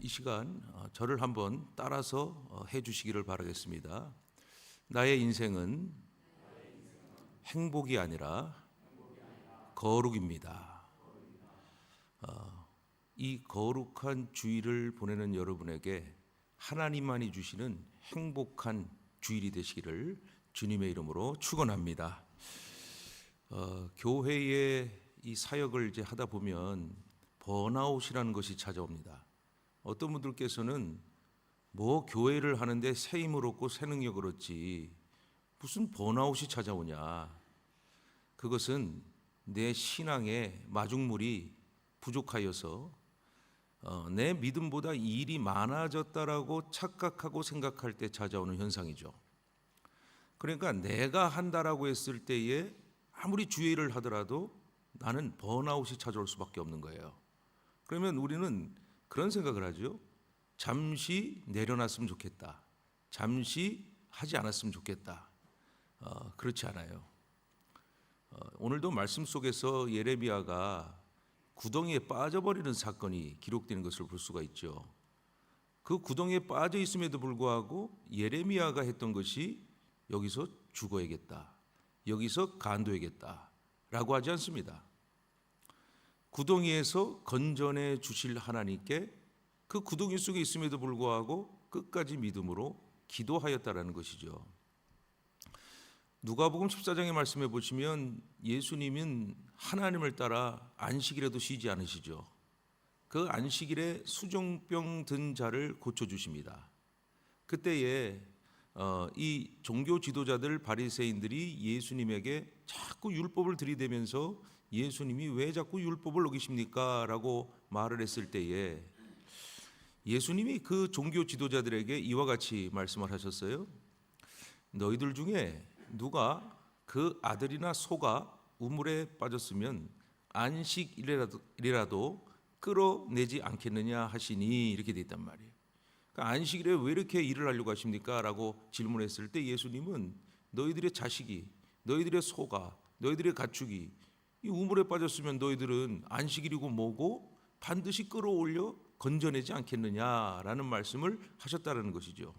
이 시간 어, 저를 한번 따라서 어, 해 주시기를 바라겠습니다. 나의 인생은 행복이 아니라 거룩입니다. 어, 이 거룩한 주일을 보내는 여러분에게 하나님만이 주시는 행복한 주일이 되시기를 주님의 이름으로 축원합니다. 어, 교회의 이 사역을 이제 하다 보면 번아웃이라는 것이 찾아옵니다. 어떤 분들께서는 뭐 교회를 하는데 새 힘을 얻고 새 능력을 얻지 무슨 번아웃이 찾아오냐. 그것은 내 신앙의 마중물이 부족하여서 어, 내 믿음보다 일이 많아졌다라고 착각하고 생각할 때 찾아오는 현상이죠. 그러니까 내가 한다라고 했을 때에 아무리 주의를 하더라도 나는 번아웃이 찾아올 수밖에 없는 거예요. 그러면 우리는 그런 생각을 하죠. 잠시 내려놨으면 좋겠다. 잠시 하지 않았으면 좋겠다. 어, 그렇지 않아요. 어, 오늘도 말씀 속에서 예레미야가 구덩이에 빠져버리는 사건이 기록되는 것을 볼 수가 있죠. 그 구덩이에 빠져 있음에도 불구하고 예레미야가 했던 것이 여기서 죽어야겠다. 여기서 간도해야겠다라고 하지 않습니다. 구덩이에서 건전해 주실 하나님께 그 구덩이 속에 있음에도 불구하고 끝까지 믿음으로 기도하였다라는 것이죠. 누가복음 14장의 말씀해 보시면 예수님은 하나님을 따라 안식일에도 쉬지 않으시죠. 그 안식일에 수종병 든 자를 고쳐 주십니다. 그때에 어, 이 종교 지도자들 바리새인들이 예수님에게 자꾸 율법을 들이대면서 예수님이 왜 자꾸 율법을 어기십니까? 라고 말을 했을 때에 예수님이 그 종교 지도자들에게 이와 같이 말씀을 하셨어요. 너희들 중에 누가 그 아들이나 소가 우물에 빠졌으면 안식일이라도 끌어내지 않겠느냐 하시니 이렇게 돼 있단 말이에요. 그러니까 안식일에 왜 이렇게 일을 하려고 하십니까? 라고 질문했을 때 예수님은 너희들의 자식이 너희들의 소가 너희들의 가축이 이 우물에 빠졌으면 너희들은 안식일이고 뭐고 반드시 끌어올려 건져내지 않겠느냐라는 말씀을 하셨다는 것이죠.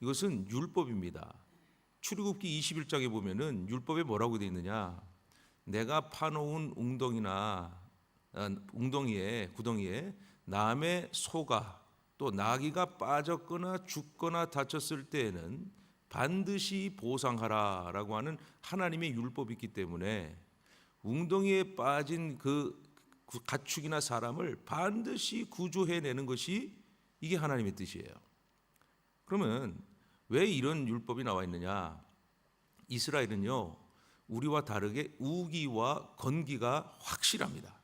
이것은 율법입니다. 출애굽기 21장에 보면은 율법에 뭐라고 되어 있느냐? 내가 파놓은 웅덩이나 아, 웅덩이에 구덩이에 남의 소가 또 나귀가 빠졌거나 죽거나 다쳤을 때에는 반드시 보상하라라고 하는 하나님의 율법이 있기 때문에 웅덩이에 빠진 그 가축이나 사람을 반드시 구조해내는 것이 이게 하나님의 뜻이에요. 그러면 왜 이런 율법이 나와 있느냐? 이스라엘은요, 우리와 다르게 우기와 건기가 확실합니다.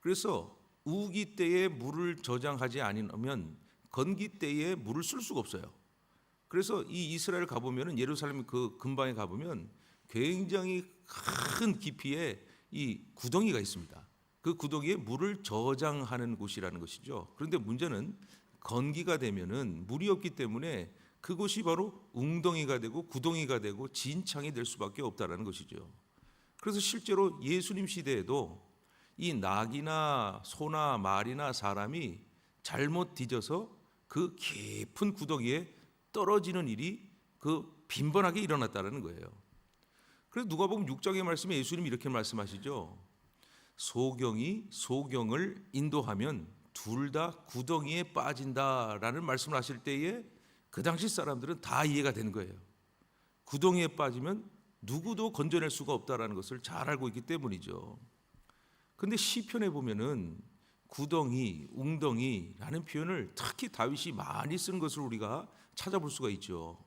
그래서 우기 때에 물을 저장하지 않으면 건기 때에 물을 쓸 수가 없어요. 그래서 이 이스라엘 가보면은 예루살렘 그 근방에 가보면 굉장히 큰 깊이에 이 구덩이가 있습니다. 그 구덩이에 물을 저장하는 곳이라는 것이죠. 그런데 문제는 건기가 되면은 물이 없기 때문에 그곳이 바로 웅덩이가 되고 구덩이가 되고 진창이 될 수밖에 없다라는 것이죠. 그래서 실제로 예수님 시대에도 이 낙이나 소나 말이나 사람이 잘못 뒤져서 그 깊은 구덩이에 떨어지는 일이 그 빈번하게 일어났다는 거예요. 그래서 누가복음 6장의 말씀에 예수님이 이렇게 말씀하시죠. 소경이 소경을 인도하면 둘 다 구덩이에 빠진다라는 말씀을 하실 때에 그 당시 사람들은 다 이해가 되는 거예요. 구덩이에 빠지면 누구도 건져낼 수가 없다라는 것을 잘 알고 있기 때문이죠. 근데 시편에 보면은 구덩이, 웅덩이라는 표현을 특히 다윗이 많이 쓴 것을 우리가 찾아볼 수가 있죠.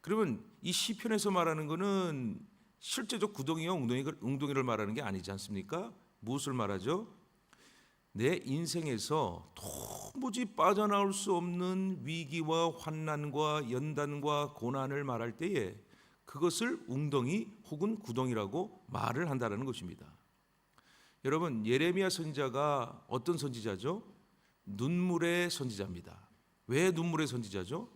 그러면 이 시편에서 말하는 것은 실제적 구덩이와 웅덩이를, 웅덩이를 말하는 게 아니지 않습니까? 무엇을 말하죠? 내 인생에서 도무지 빠져나올 수 없는 위기와 환난과 연단과 고난을 말할 때에 그것을 웅덩이 혹은 구덩이라고 말을 한다는 것입니다. 여러분 예레미야 선지자가 어떤 선지자죠? 눈물의 선지자입니다. 왜 눈물의 선지자죠?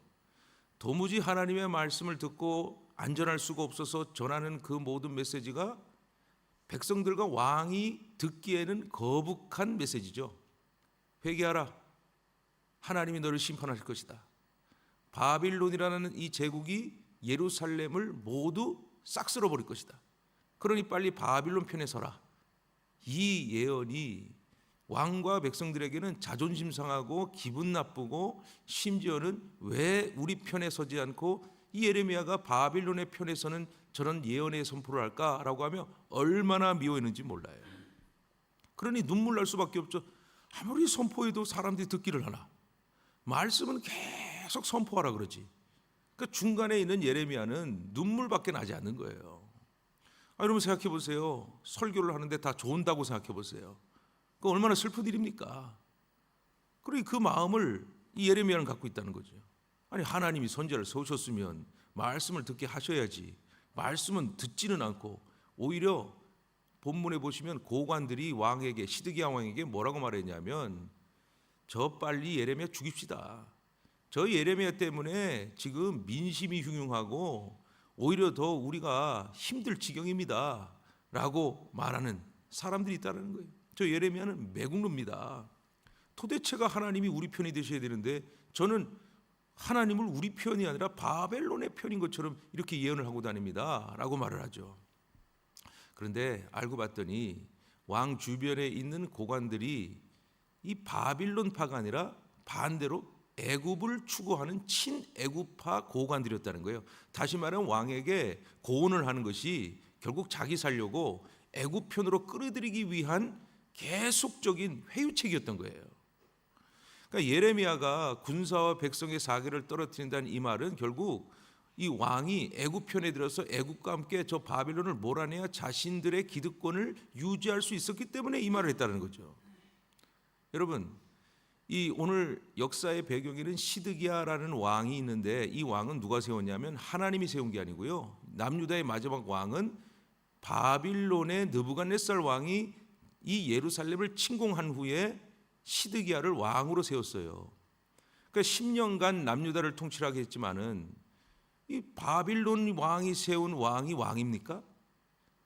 도무지 하나님의 말씀을 듣고 안전할 수가 없어서 전하는 그 모든 메시지가 백성들과 왕이 듣기에는 거북한 메시지죠. 회개하라. 하나님이 너를 심판하실 것이다. 바빌론이라는 이 제국이 예루살렘을 모두 싹 쓸어버릴 것이다. 그러니 빨리 바빌론 편에 서라. 이 예언이 왕과 백성들에게는 자존심 상하고 기분 나쁘고 심지어는 왜 우리 편에 서지 않고 이 예레미야가 바빌론의 편에 서는 저런 예언의 선포를 할까라고 하며 얼마나 미워했는지 몰라요. 그러니 눈물 날 수밖에 없죠. 아무리 선포해도 사람들이 듣기를 하나. 말씀은 계속 선포하라 그러지. 그 중간에 있는 예레미야는 눈물밖에 나지 않는 거예요. 아, 여러분 생각해 보세요. 설교를 하는데 다 좋은다고 생각해 보세요. 그 얼마나 슬픈 일입니까? 그리고 그 마음을 이 예레미야는 갖고 있다는 거죠. 아니 하나님이 선지자를 세우셨으면 말씀을 듣게 하셔야지. 말씀은 듣지는 않고 오히려 본문에 보시면 고관들이 왕에게 시드기야 왕에게 뭐라고 말했냐면 저 빨리 예레미야 죽입시다. 저 예레미야 때문에 지금 민심이 흉흉하고 오히려 더 우리가 힘들 지경입니다 라고 말하는 사람들이 있다는 거예요. 저 예레미야는 매국노입니다. 도대체가 하나님이 우리 편이 되셔야 되는데 저는 하나님을 우리 편이 아니라 바벨론의 편인 것처럼 이렇게 예언을 하고 다닙니다 라고 말을 하죠. 그런데 알고 봤더니 왕 주변에 있는 고관들이 이 바빌론파가 아니라 반대로 애굽을 추구하는 친애굽파 고관들이었다는 거예요. 다시 말하면 왕에게 고언을 하는 것이 결국 자기 살려고 애굽 편으로 끌어들이기 위한 계속적인 회유책이었던 거예요. 그러니까 예레미야가 군사와 백성의 사기를 떨어뜨린다는 이 말은 결국 이 왕이 애굽 편에 들어서 애굽과 함께 저 바빌론을 몰아내야 자신들의 기득권을 유지할 수 있었기 때문에 이 말을 했다는 거죠. 여러분, 이 오늘 역사의 배경에는 시드기야라는 왕이 있는데 이 왕은 누가 세웠냐면 하나님이 세운 게 아니고요. 남유다의 마지막 왕은 바빌론의 느부갓네살 왕이 이 예루살렘을 침공한 후에 시드기야를 왕으로 세웠어요. 그러니까 10년간 남유다를 통치하게 했지만은 이 바빌론 왕이 세운 왕이 왕입니까?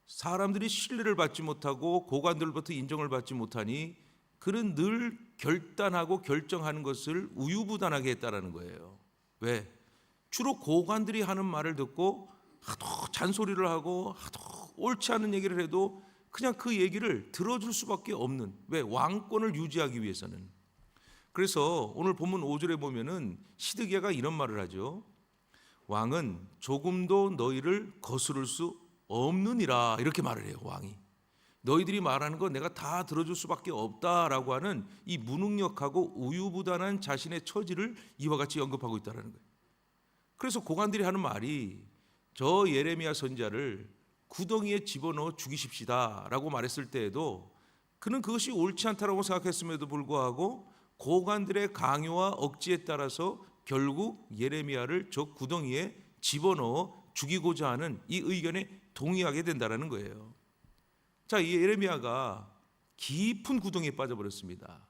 사람들이 신뢰를 받지 못하고 고관들로부터 인정을 받지 못하니 그는 늘 결단하고 결정하는 것을 우유부단하게 했다라는 거예요. 왜? 주로 고관들이 하는 말을 듣고 하도 잔소리를 하고 하도 옳지 않은 얘기를 해도 그냥 그 얘기를 들어줄 수밖에 없는 왜 왕권을 유지하기 위해서는 그래서 오늘 본문 5절에 보면은 시드기야가 이런 말을 하죠. 왕은 조금도 너희를 거스를 수 없느니라 이렇게 말을 해요. 왕이 너희들이 말하는 거 내가 다 들어줄 수밖에 없다라고 하는 이 무능력하고 우유부단한 자신의 처지를 이와 같이 언급하고 있다라는 거예요. 그래서 고관들이 하는 말이 저 예레미야 선자를 구덩이에 집어넣어 죽이십시다라고 말했을 때에도 그는 그것이 옳지 않다라고 생각했음에도 불구하고 고관들의 강요와 억지에 따라서 결국 예레미야를 저 구덩이에 집어넣어 죽이고자 하는 이 의견에 동의하게 된다라는 거예요. 자, 이 예레미야가 깊은 구덩이에 빠져버렸습니다.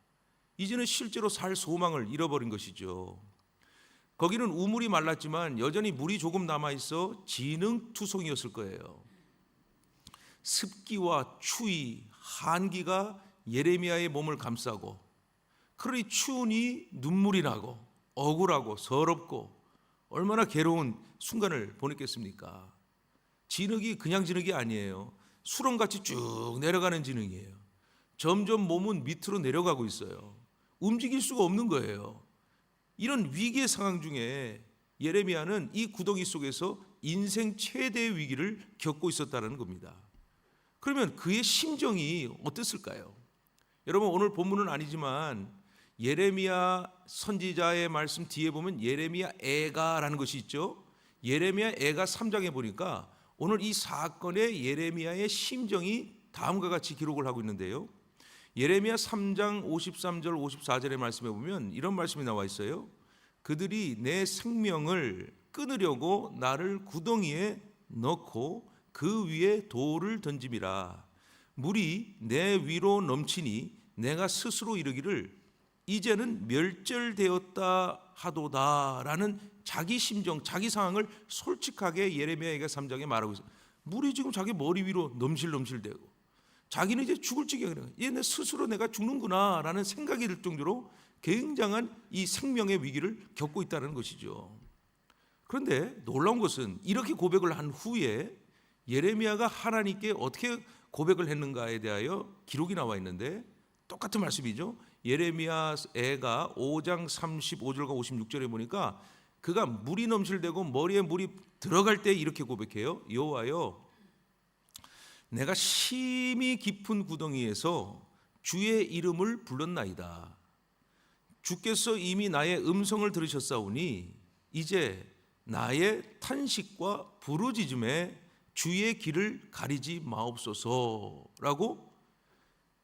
이제는 실제로 살 소망을 잃어버린 것이죠. 거기는 우물이 말랐지만 여전히 물이 조금 남아 있어 진흙투성이었을 거예요. 습기와 추위, 한기가 예레미야의 몸을 감싸고 그러니 추우니 눈물이 나고 억울하고 서럽고 얼마나 괴로운 순간을 보냈겠습니까? 진흙이 그냥 진흙이 아니에요. 수렁같이 쭉 내려가는 진흙이에요. 점점 몸은 밑으로 내려가고 있어요. 움직일 수가 없는 거예요. 이런 위기의 상황 중에 예레미야는 이 구덩이 속에서 인생 최대의 위기를 겪고 있었다는 겁니다. 그러면 그의 심정이 어땠을까요? 여러분 오늘 본문은 아니지만 예레미야 선지자의 말씀 뒤에 보면 예레미야 애가라는 것이 있죠. 예레미야 애가 3장에 보니까 오늘 이 사건의 예레미야의 심정이 다음과 같이 기록을 하고 있는데요. 예레미야 3장 53절 54절의 말씀에 보면 이런 말씀이 나와 있어요. 그들이 내 생명을 끊으려고 나를 구덩이에 넣고 그 위에 돌을 던짐이라 물이 내 위로 넘치니 내가 스스로 이르기를 이제는 멸절되었다 하도다라는 자기 심정, 자기 상황을 솔직하게 예레미야가 3장에 말하고 있어요. 물이 지금 자기 머리 위로 넘실넘실대고 자기는 이제 죽을 지경이라. 얘내 스스로 내가 죽는구나라는 생각이 들 정도로 굉장한 이 생명의 위기를 겪고 있다는 것이죠. 그런데 놀라운 것은 이렇게 고백을 한 후에 예레미야가 하나님께 어떻게 고백을 했는가에 대하여 기록이 나와 있는데 똑같은 말씀이죠. 예레미야 애가 5장 35절과 56절에 보니까 그가 물이 넘실대고 머리에 물이 들어갈 때 이렇게 고백해요. 여호와여 내가 심히 깊은 구덩이에서 주의 이름을 불렀나이다. 주께서 이미 나의 음성을 들으셨사오니 이제 나의 탄식과 부르짖음에 주의 길을 가리지 마옵소서라고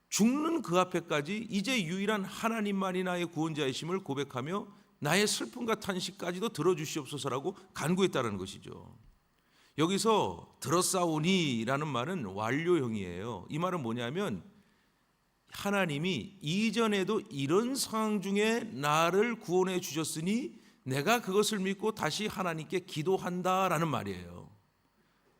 죽는 그 앞에까지 이제 유일한 하나님만이 나의 구원자이심을 고백하며 나의 슬픔과 탄식까지도 들어주시옵소서라고 간구했다는 것이죠. 여기서 들었사오니라는 말은 완료형이에요. 이 말은 뭐냐면 하나님이 이전에도 이런 상황 중에 나를 구원해 주셨으니 내가 그것을 믿고 다시 하나님께 기도한다라는 말이에요.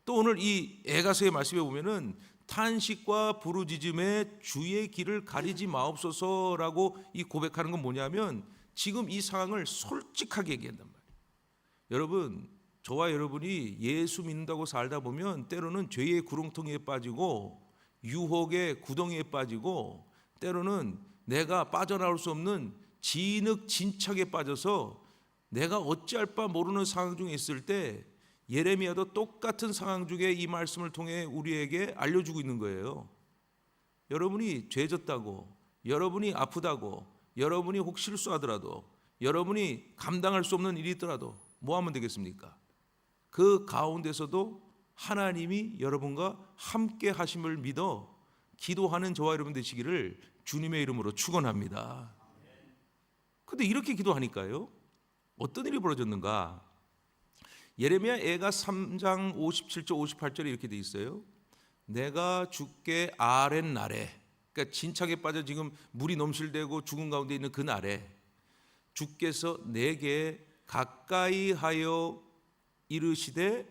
또 오늘 이 에가서의 말씀에 보면은 탄식과 부르짖음에 주의 길을 가리지 마옵소서라고 이 고백하는 건 뭐냐면 지금 이 상황을 솔직하게 얘기한단 말이에요. 여러분, 저와 여러분이 예수 믿는다고 살다 보면 때로는 죄의 구렁텅이에 빠지고 유혹의 구덩이에 빠지고 때로는 내가 빠져나올 수 없는 진흙 진척에 빠져서 내가 어찌할 바 모르는 상황 중에 있을 때 예레미야도 똑같은 상황 중에 이 말씀을 통해 우리에게 알려주고 있는 거예요. 여러분이 죄졌다고, 여러분이 아프다고, 여러분이 혹 실수하더라도, 여러분이 감당할 수 없는 일이 있더라도 뭐 하면 되겠습니까? 그 가운데서도 하나님이 여러분과 함께 하심을 믿어 기도하는 저와 여러분 되시기를 주님의 이름으로 축원합니다. 근데 이렇게 기도하니까요. 어떤 일이 벌어졌는가? 예레미야 애가 3장 57절 58절에 이렇게 돼 있어요. 내가 죽게 아랫 날에 그러니까 진창에 빠져 지금 물이 넘실대고 죽은 가운데 있는 그 날에 주께서 내게 가까이 하여 이르시되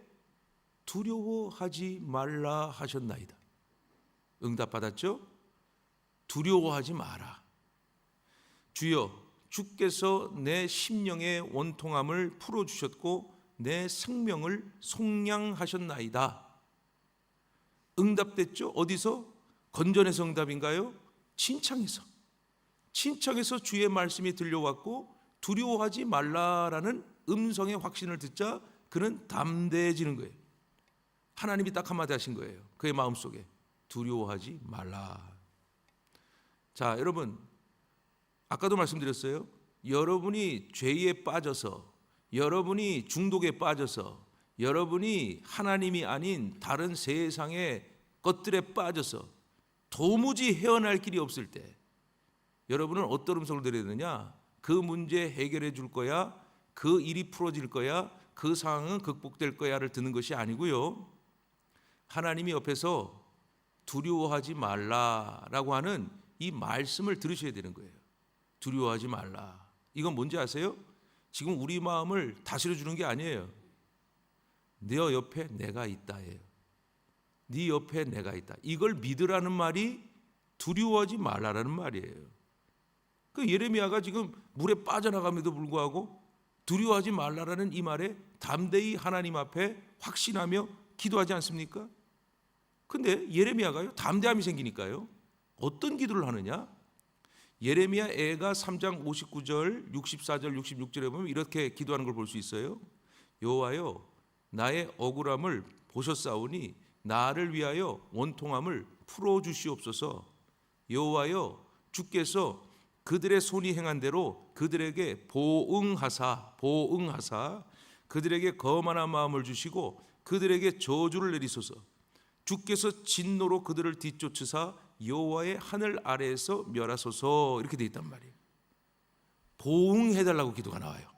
두려워하지 말라 하셨나이다. 응답 받았죠? 두려워하지 마라. 주여 주께서 내 심령의 원통함을 풀어 주셨고 내 생명을 속량하셨나이다. 응답됐죠? 어디서? 건전에서 응답인가요? 친창에서. 친창에서 주의 말씀이 들려왔고 두려워하지 말라라는 음성의 확신을 듣자 그는 담대해지는 거예요. 하나님이 딱 한마디 하신 거예요. 그의 마음속에 두려워하지 말라. 자, 여러분 아까도 말씀드렸어요. 여러분이 죄에 빠져서 여러분이 중독에 빠져서 여러분이 하나님이 아닌 다른 세상의 것들에 빠져서 도무지 헤어날 길이 없을 때 여러분은 어떤 음성을 들어야 되느냐? 그 문제 해결해 줄 거야. 그 일이 풀어질 거야. 그 상황은 극복될 거야를 듣는 것이 아니고요. 하나님이 옆에서 두려워하지 말라라고 하는 이 말씀을 들으셔야 되는 거예요. 두려워하지 말라. 이건 뭔지 아세요? 지금 우리 마음을 다스려 주는 게 아니에요. 네 옆에 내가 있다예요. 네 옆에 내가 있다. 이걸 믿으라는 말이 두려워하지 말라라는 말이에요. 그 예레미야가 지금 물에 빠져나감에도 불구하고 두려워하지 말라라는 이 말에 담대히 하나님 앞에 확신하며 기도하지 않습니까? 근데 예레미야가요 담대함이 생기니까요 어떤 기도를 하느냐? 예레미야 애가 3장 59절, 64절, 66절에 보면 이렇게 기도하는 걸 볼 수 있어요. 여호와여 나의 억울함을 보셨사오니 나를 위하여 원통함을 풀어 주시옵소서. 여호와여 주께서 그들의 손이 행한 대로 그들에게 보응하사 보응하사 그들에게 거만한 마음을 주시고 그들에게 저주를 내리소서. 주께서 진노로 그들을 뒤쫓으사 여호와의 하늘 아래에서 멸하소서 이렇게 돼 있단 말이에요. 보응해 달라고 기도가 나와요.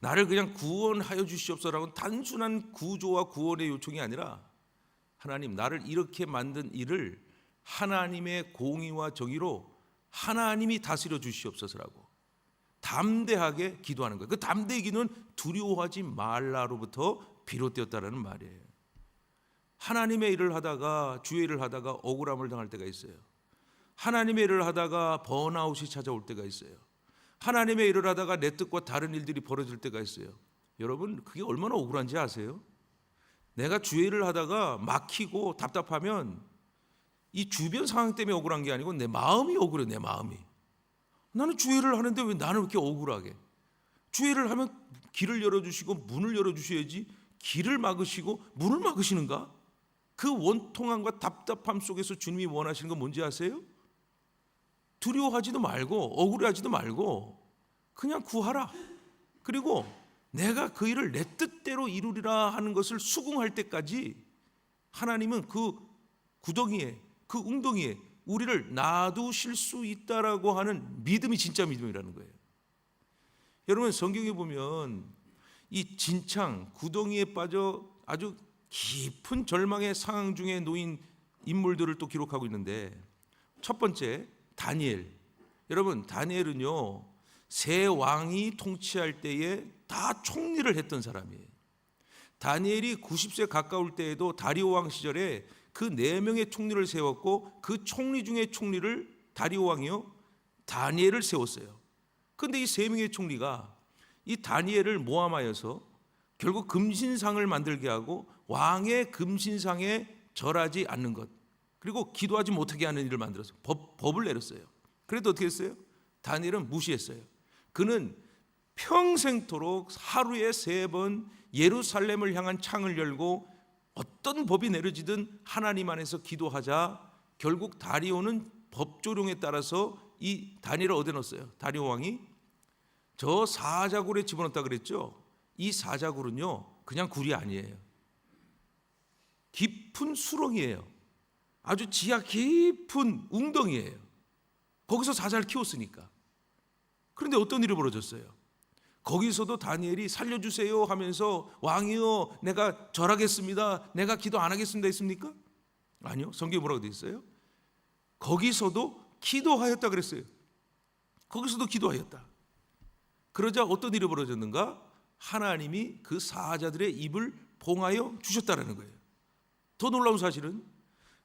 나를 그냥 구원하여 주시옵소서라고 단순한 구조와 구원의 요청이 아니라 하나님 나를 이렇게 만든 일을 하나님의 공의와 정의로 하나님이 다스려 주시옵소서라고 담대하게 기도하는 거예요. 그 담대의 기도는 두려워하지 말라로부터 비롯되었다라는 말이에요. 하나님의 일을 하다가 주의 일을 하다가 억울함을 당할 때가 있어요. 하나님의 일을 하다가 번아웃이 찾아올 때가 있어요. 하나님의 일을 하다가 내 뜻과 다른 일들이 벌어질 때가 있어요. 여러분 그게 얼마나 억울한지 아세요? 내가 주의 일을 하다가 막히고 답답하면 이 주변 상황 때문에 억울한 게 아니고 내 마음이 억울해 내 마음이. 나는 주의 일을 하는데 왜 나는 이렇게 억울하게? 주의 일을 하면 길을 열어주시고 문을 열어주셔야지 길을 막으시고 문을 막으시는가? 그 원통함과 답답함 속에서 주님이 원하시는 건 뭔지 아세요? 두려워하지도 말고 억울해하지도 말고 그냥 구하라. 그리고 내가 그 일을 내 뜻대로 이루리라 하는 것을 수긍할 때까지 하나님은 그 구덩이에 그 웅덩이에 우리를 놔두실 수 있다라고 하는 믿음이 진짜 믿음이라는 거예요. 여러분 성경에 보면 이 진창 구덩이에 빠져 아주 깊은 절망의 상황 중에 놓인 인물들을 또 기록하고 있는데 첫 번째 다니엘. 여러분 다니엘은요 세 왕이 통치할 때에 다 총리를 했던 사람이에요. 다니엘이 90세 가까울 때에도 다리오 왕 시절에 그 네 명의 총리를 세웠고 그 총리 중에 총리를 다리오 왕이요 다니엘을 세웠어요. 근데 이 세 명의 총리가 이 다니엘을 모함하여서 결국 금신상을 만들게 하고 왕의 금신상에 절하지 않는 것 그리고 기도하지 못하게 하는 일을 만들어서 법, 법을 내렸어요. 그래도 어떻게 했어요? 다니엘은 무시했어요. 그는 평생토록 하루에 세 번 예루살렘을 향한 창을 열고 어떤 법이 내려지든 하나님 안에서 기도하자 결국 다리오는 법조령에 따라서 이 다니엘을 어디 넣었어요? 다리오 왕이 저 사자굴에 집어넣었다 그랬죠? 이 사자굴은요 그냥 굴이 아니에요. 깊은 수렁이에요. 아주 지하 깊은 웅덩이에요. 거기서 사자를 키웠으니까. 그런데 어떤 일이 벌어졌어요? 거기서도 다니엘이 살려주세요 하면서 왕이요 내가 절하겠습니다. 내가 기도 안 하겠습니다 했습니까? 아니요. 성경에 뭐라고 되어 있어요? 거기서도 기도하였다 그랬어요. 거기서도 기도하였다. 그러자 어떤 일이 벌어졌는가? 하나님이 그 사자들의 입을 봉하여 주셨다라는 거예요. 더 놀라운 사실은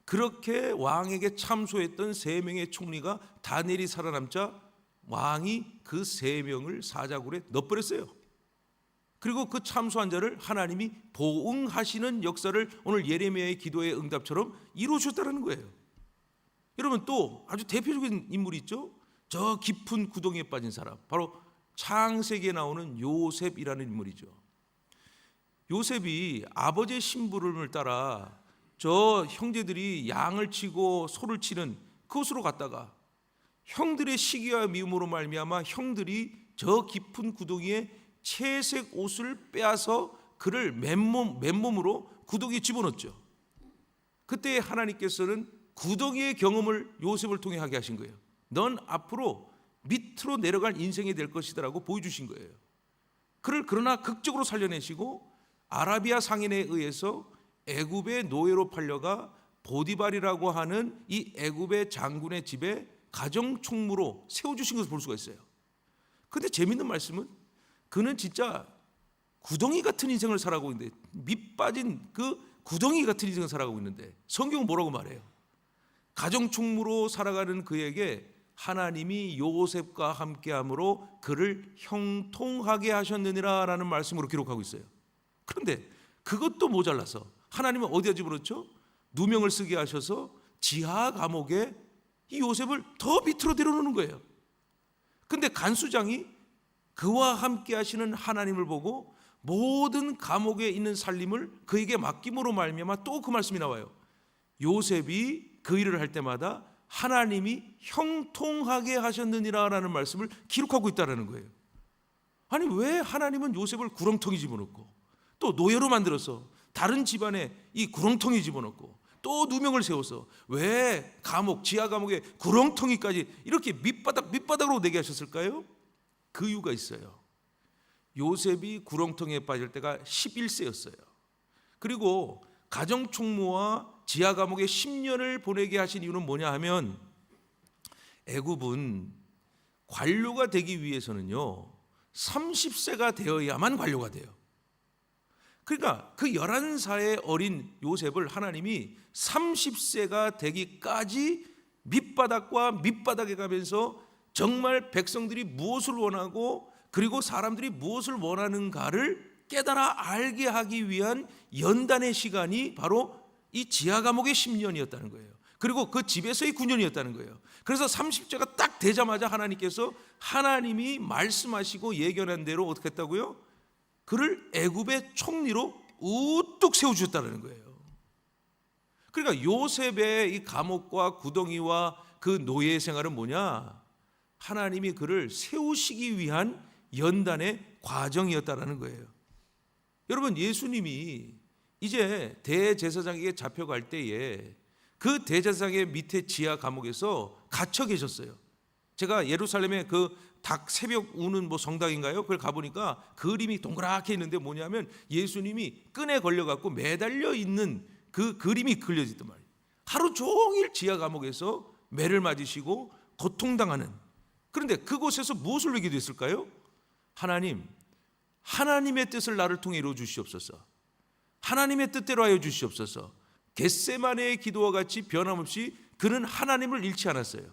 그렇게 왕에게 참소했던 세 명의 총리가 다니엘이 살아남자 왕이 그 세 명을 사자굴에 넣어버렸어요. 그리고 그 참소한 자를 하나님이 보응하시는 역사를 오늘 예레미야의 기도의 응답처럼 이루어주셨다는 거예요. 여러분 또 아주 대표적인 인물이 있죠. 저 깊은 구덩이에 빠진 사람 바로 창세기에 나오는 요셉이라는 인물이죠. 요셉이 아버지의 심부름을 따라 저 형제들이 양을 치고 소를 치는 그곳으로 갔다가 형들의 시기와 미움으로 말미암아 형들이 저 깊은 구덩이에 채색 옷을 빼앗아 그를 맨몸 맨몸으로 구덩이에 집어넣었죠. 그때 하나님께서는 구덩이의 경험을 요셉을 통해 하게 하신 거예요. 넌 앞으로 밑으로 내려갈 인생이 될 것이다라고 보여주신 거예요. 그를 그러나 극적으로 살려내시고 아라비아 상인에 의해서 애굽의 노예로 팔려가 보디발이라고 하는 이 애굽의 장군의 집에 가정 총무로 세워 주신 것을 볼 수가 있어요. 근데 재밌는 말씀은 그는 진짜 구덩이 같은 인생을 살아가고 있는데 밑 빠진 그 구덩이 같은 인생을 살아가고 있는데 성경은 뭐라고 말해요? 가정 총무로 살아가는 그에게 하나님이 요셉과 함께함으로 그를 형통하게 하셨느니라라는 말씀으로 기록하고 있어요. 그런데 그것도 모자라서 하나님은 어디에 집어넣죠? 누명을 쓰게 하셔서 지하 감옥에 이 요셉을 더 밑으로 내려놓는 거예요. 근데 간수장이 그와 함께 하시는 하나님을 보고 모든 감옥에 있는 살림을 그에게 맡김으로 말미암아 또 그 말씀이 나와요. 요셉이 그 일을 할 때마다 하나님이 형통하게 하셨느니라라는 말씀을 기록하고 있다라는 거예요. 아니 왜 하나님은 요셉을 구렁텅이 집어넣고 또 노예로 만들어서 다른 집안에 이 구렁텅이 집어넣고 또 누명을 세워서 왜 감옥 지하 감옥에 구렁텅이까지 이렇게 밑바닥 밑바닥으로 내게 하셨을까요? 그 이유가 있어요. 요셉이 구렁텅이에 빠질 때가 11세였어요. 그리고 가정 총무와 지하 감옥에 10년을 보내게 하신 이유는 뭐냐 하면 애굽은 관료가 되기 위해서는요. 30세가 되어야만 관료가 돼요. 그러니까 그 11살의 어린 요셉을 하나님이 30세가 되기까지 밑바닥과 밑바닥에 가면서 정말 백성들이 무엇을 원하고 그리고 사람들이 무엇을 원하는가를 깨달아 알게 하기 위한 연단의 시간이 바로 이 지하 감옥의 10년이었다는 거예요. 그리고 그 집에서의 9년이었다는 거예요. 그래서 30제가 딱 되자마자 하나님께서 하나님이 말씀하시고 예견한 대로 어떻게 했다고요? 그를 애굽의 총리로 우뚝 세워 주셨다는 거예요. 그러니까 요셉의 이 감옥과 구덩이와 그 노예 생활은 뭐냐? 하나님이 그를 세우시기 위한 연단의 과정이었다라는 거예요. 여러분 예수님이 이제 대제사장에게 잡혀갈 때에 그 대제사장의 밑에 지하 감옥에서 갇혀 계셨어요. 제가 예루살렘에 그닭 새벽 우는 뭐 성당인가요? 그걸 가보니까 그림이 동그랗게 있는데 뭐냐면 예수님이 끈에 걸려갖고 매달려 있는 그 그림이 그려져 있단 말이에요. 하루 종일 지하 감옥에서 매를 맞으시고 고통당하는 그런데 그곳에서 무엇을 외기도 했을까요? 하나님, 하나님의 뜻을 나를 통해 이루어 주시옵소서. 하나님의 뜻대로 하여 주시옵소서. 겟세마네의 기도와 같이 변함없이 그는 하나님을 잃지 않았어요.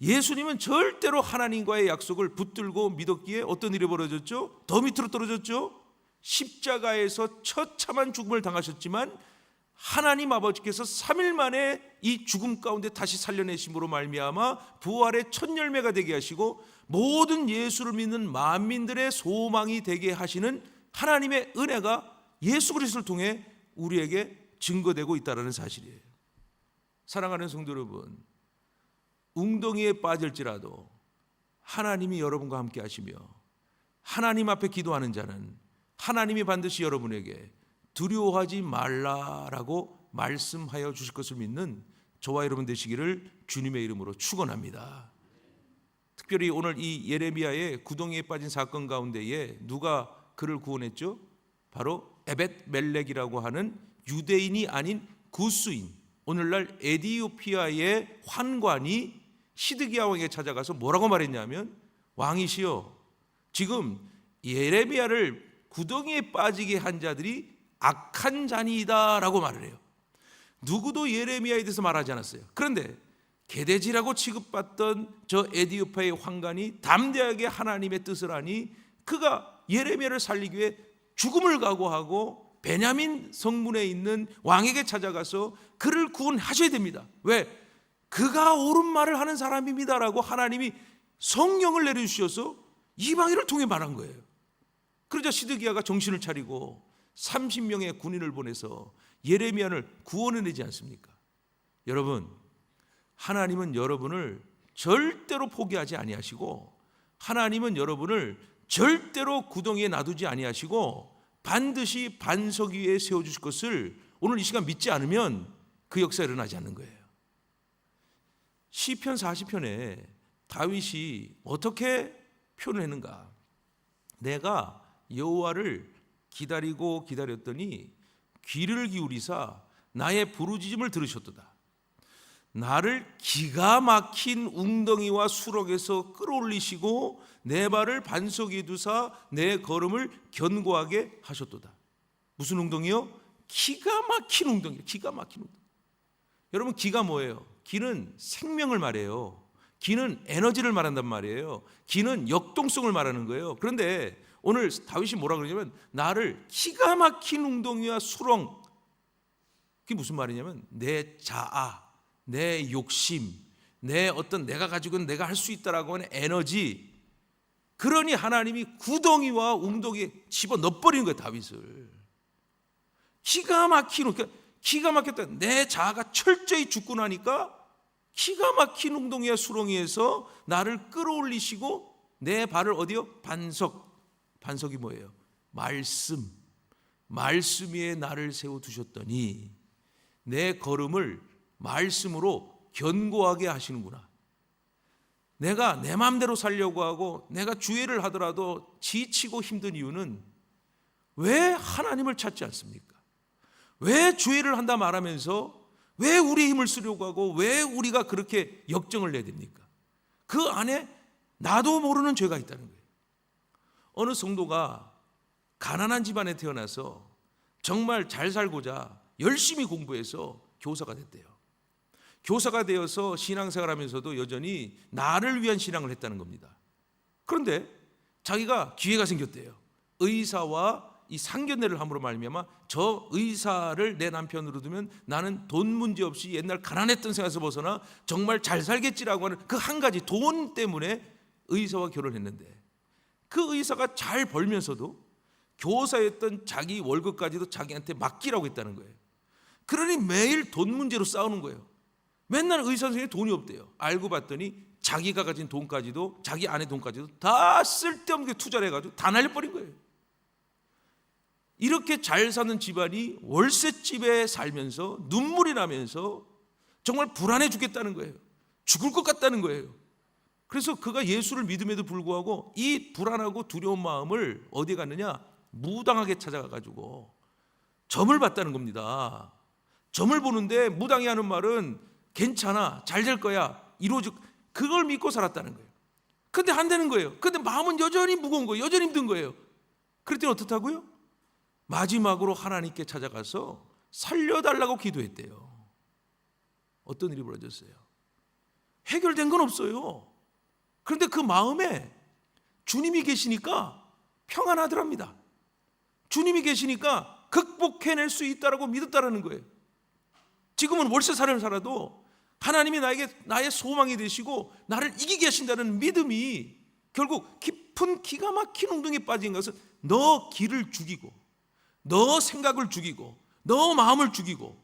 예수님은 절대로 하나님과의 약속을 붙들고 믿었기에 어떤 일이 벌어졌죠? 더 밑으로 떨어졌죠? 십자가에서 처참한 죽음을 당하셨지만 하나님 아버지께서 3일 만에 이 죽음 가운데 다시 살려내심으로 말미암아 부활의 첫 열매가 되게 하시고 모든 예수를 믿는 만민들의 소망이 되게 하시는 하나님의 은혜가 예수 그리스도를 통해 우리에게 증거되고 있다는 사실이에요. 사랑하는 성도 여러분, 웅덩이에 빠질지라도 하나님이 여러분과 함께 하시며 하나님 앞에 기도하는 자는 하나님이 반드시 여러분에게 두려워하지 말라라고 말씀하여 주실 것을 믿는 저와 여러분 되시기를 주님의 이름으로 축원합니다. 특별히 오늘 이 예레미야의 구덩이에 빠진 사건 가운데에 누가 그를 구원했죠? 바로 에벳 멜렉이라고 하는 유대인이 아닌 구스인 오늘날 에디오피아의 환관이 시드기야 왕에게 찾아가서 뭐라고 말했냐면 왕이시여 지금 예레미야를 구덩이에 빠지게 한 자들이 악한 자니이다라고 말을 해요. 누구도 예레미야에 대해서 말하지 않았어요. 그런데 개돼지라고 취급받던 저 에디오피아의 황관이 담대하게 하나님의 뜻을 하니 그가 예레미야를 살리기 위해 죽음을 각오하고 베냐민 성문에 있는 왕에게 찾아가서 그를 구원하셔야 됩니다. 왜? 그가 옳은 말을 하는 사람입니다라고 하나님이 성령을 내려주셔서 이방인을 통해 말한 거예요. 그러자 시드기야가 정신을 차리고 30명의 군인을 보내서 예레미야를 구원해내지 않습니까? 여러분, 하나님은 여러분을 절대로 포기하지 아니하시고 하나님은 여러분을 절대로 구덩이에 놔두지 아니하시고 반드시 반석 위에 세워 주실 것을 오늘 이 시간 믿지 않으면 그 역사 일어나지 않는 거예요. 시편 40편에 다윗이 어떻게 표현했는가? 내가 여호와를 기다리고 기다렸더니 귀를 기울이사 나의 부르짖음을 들으셨도다. 나를 기가 막힌 웅덩이와 수렁에서 끌어올리시고 내 발을 반석 위에 두사 내 걸음을 견고하게 하셨도다. 무슨 웅덩이요? 기가 막힌 웅덩이. 기가 막힌 웅덩이. 여러분 기가 뭐예요? 기는 생명을 말해요. 기는 에너지를 말한단 말이에요. 기는 역동성을 말하는 거예요. 그런데 오늘 다윗이 뭐라 그러냐면 나를 기가 막힌 웅덩이와 수렁 그게 무슨 말이냐면 내 자아, 내 욕심, 내 어떤 내가 가지고 있는 내가 할 수 있다라고 하는 에너지. 그러니 하나님이 구덩이와 웅덩이에 집어 넣어버리는 거예요 다윗을. 기가 막힌 그러니까 기가 막혔다. 내 자아가 철저히 죽고 나니까 기가 막힌 웅덩이와 수렁이에서 나를 끌어올리시고 내 발을 어디요? 반석 반석이 뭐예요? 말씀. 말씀 위에 나를 세워 두셨더니 내 걸음을 말씀으로 견고하게 하시는구나. 내가 내 마음대로 살려고 하고 내가 주의를 하더라도 지치고 힘든 이유는 왜 하나님을 찾지 않습니까? 왜 주의를 한다 말하면서 왜 우리 힘을 쓰려고 하고 왜 우리가 그렇게 역정을 내야 됩니까? 그 안에 나도 모르는 죄가 있다는 거예요. 어느 성도가 가난한 집안에 태어나서 정말 잘 살고자 열심히 공부해서 교사가 됐대요. 교사가 되어서 신앙생활 하면서도 여전히 나를 위한 신앙을 했다는 겁니다. 그런데 자기가 기회가 생겼대요. 의사와 이 상견례를 함으로 말미암아 저 의사를 내 남편으로 두면 나는 돈 문제 없이 옛날 가난했던 생각에서 벗어나 정말 잘 살겠지라고 하는 그 한 가지 돈 때문에 의사와 결혼했는데 그 의사가 잘 벌면서도 교사였던 자기 월급까지도 자기한테 맡기라고 했다는 거예요. 그러니 매일 돈 문제로 싸우는 거예요. 맨날 의사 선생님이 돈이 없대요. 알고 봤더니 자기가 가진 돈까지도 자기 아내 돈까지도 다 쓸데없는 투자를 해가지고 다 날려버린 거예요. 이렇게 잘 사는 집안이 월세집에 살면서 눈물이 나면서 정말 불안해 죽겠다는 거예요. 죽을 것 같다는 거예요. 그래서 그가 예수를 믿음에도 불구하고 이 불안하고 두려운 마음을 어디에 갔느냐? 무당하게 찾아가 가지고 점을 봤다는 겁니다. 점을 보는데 무당이 하는 말은 괜찮아, 잘 될 거야, 이루어질 그걸 믿고 살았다는 거예요. 근데 안 되는 거예요. 근데 마음은 여전히 무거운 거예요. 여전히 힘든 거예요. 그랬더니 어떻다고요? 마지막으로 하나님께 찾아가서 살려달라고 기도했대요. 어떤 일이 벌어졌어요? 해결된 건 없어요. 그런데 그 마음에 주님이 계시니까 평안하더랍니다. 주님이 계시니까 극복해낼 수 있다라고 믿었다라는 거예요. 지금은 월세 살을 살아도 하나님이 나에게 나의 소망이 되시고 나를 이기게 하신다는 믿음이 결국 깊은 기가 막힌 웅덩이에 빠진 것은 너 길을 죽이고 너 생각을 죽이고 너 마음을 죽이고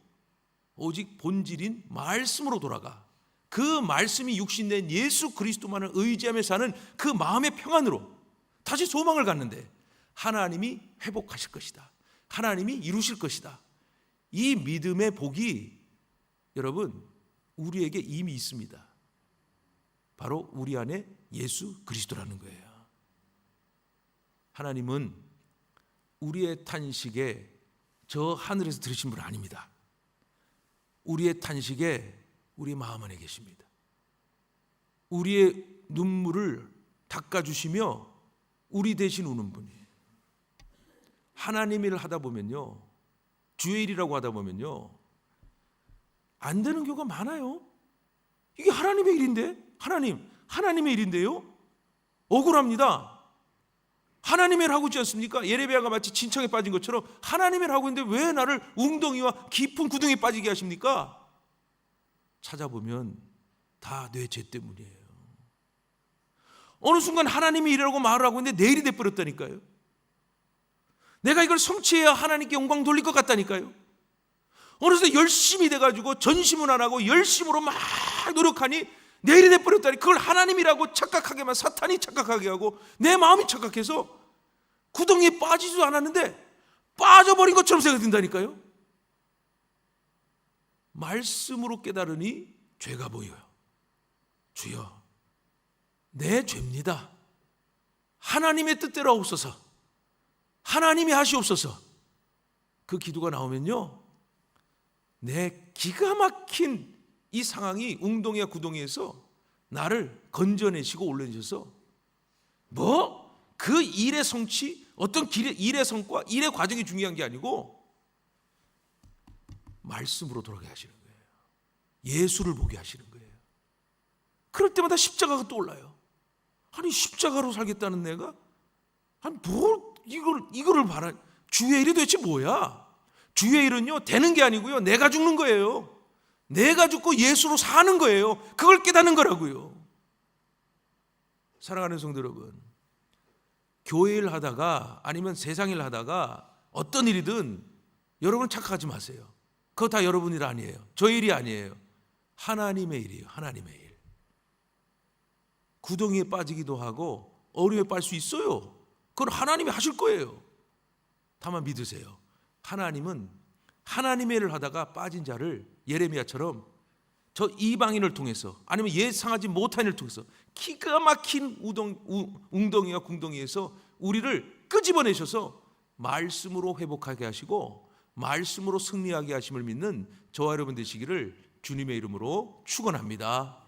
오직 본질인 말씀으로 돌아가 그 말씀이 육신된 예수 그리스도만을 의지하며 사는 그 마음의 평안으로 다시 소망을 갖는데 하나님이 회복하실 것이다. 하나님이 이루실 것이다. 이 믿음의 복이 여러분 우리에게 이미 있습니다. 바로 우리 안에 예수 그리스도라는 거예요. 하나님은 우리의 탄식에 저 하늘에서 들으신 분 아닙니다. 우리의 탄식에 우리 마음 안에 계십니다. 우리의 눈물을 닦아주시며 우리 대신 우는 분이에요. 하나님 일을 하다 보면요. 주의 일이라고 하다 보면요. 안 되는 경우가 많아요. 이게 하나님의 일인데? 하나님, 하나님의 일인데요? 억울합니다. 하나님의 일 하고 있지 않습니까? 예레비야가 마치 진청에 빠진 것처럼 하나님의 일 하고 있는데 왜 나를 웅덩이와 깊은 구덩이에 빠지게 하십니까? 찾아보면 다 내 죄 때문이에요. 어느 순간 하나님의 일이라고 말을 하고 있는데 내일이 돼버렸다니까요. 내가 이걸 성취해야 하나님께 영광 돌릴 것 같다니까요. 어느새 열심히 돼가지고 전심은 안 하고 열심으로 막 노력하니 내일이 돼버렸다니 그걸 하나님이라고 착각하게만 사탄이 착각하게 하고 내 마음이 착각해서 구덩이에 빠지지도 않았는데 빠져버린 것처럼 생각이 든다니까요. 말씀으로 깨달으니 죄가 보여요. 주여, 내 죄입니다. 하나님의 뜻대로 하옵소서. 하나님이 하시옵소서. 그 기도가 나오면요. 내 기가 막힌 이 상황이 웅덩이와 구덩이에서 나를 건져내시고 올려주셔서 뭐? 그 일의 성취, 어떤 길의, 일의 성과, 일의 과정이 중요한 게 아니고 말씀으로 돌아가게 하시는 거예요. 예수를 보게 하시는 거예요. 그럴 때마다 십자가가 떠올라요. 아니 십자가로 살겠다는 내가 아니 뭘 이걸 이거를 바라 주의 일이 도대체 뭐야? 주의 일은요 되는 게 아니고요 내가 죽는 거예요. 내가 죽고 예수로 사는 거예요. 그걸 깨닫는 거라고요. 사랑하는 성도 여러분, 교회 일 하다가 아니면 세상 일 하다가 어떤 일이든 여러분 착각하지 마세요. 그거 다 여러분 일 아니에요. 저 일이 아니에요. 하나님의 일이에요. 하나님의 일. 구덩이에 빠지기도 하고 어려움에 빠질 수 있어요. 그건 하나님이 하실 거예요. 다만 믿으세요. 하나님은 하나님의 일을 하다가 빠진 자를 예레미야처럼 저 이방인을 통해서 아니면 예상하지 못한 일을 통해서 기가 막힌 우동, 우, 웅덩이와 궁덩이에서 우리를 끄집어내셔서 말씀으로 회복하게 하시고 말씀으로 승리하게 하심을 믿는 저와 여러분 되시기를 주님의 이름으로 축원합니다.